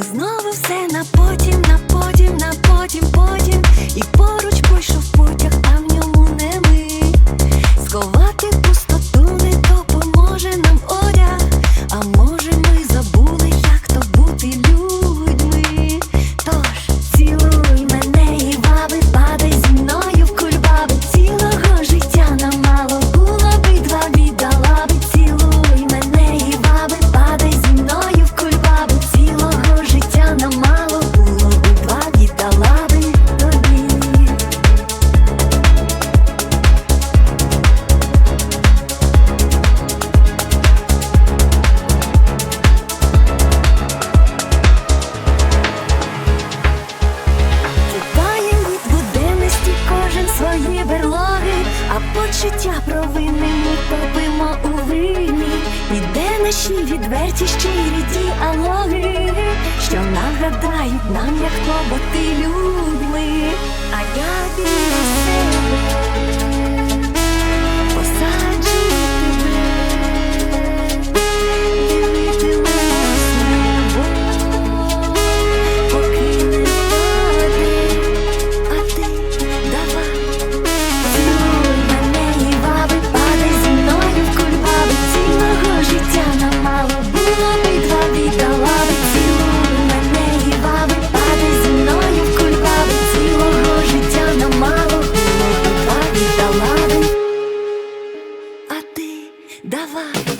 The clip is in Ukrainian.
ми знову все на потім, на потім, на потім, потім, і поруч пройшов путях а в ньому. Життя провини. Ми попимо у вині, І де наші відверті щирі діалоги, що нагадають нам, як кого ти любли, а я біля себе dava.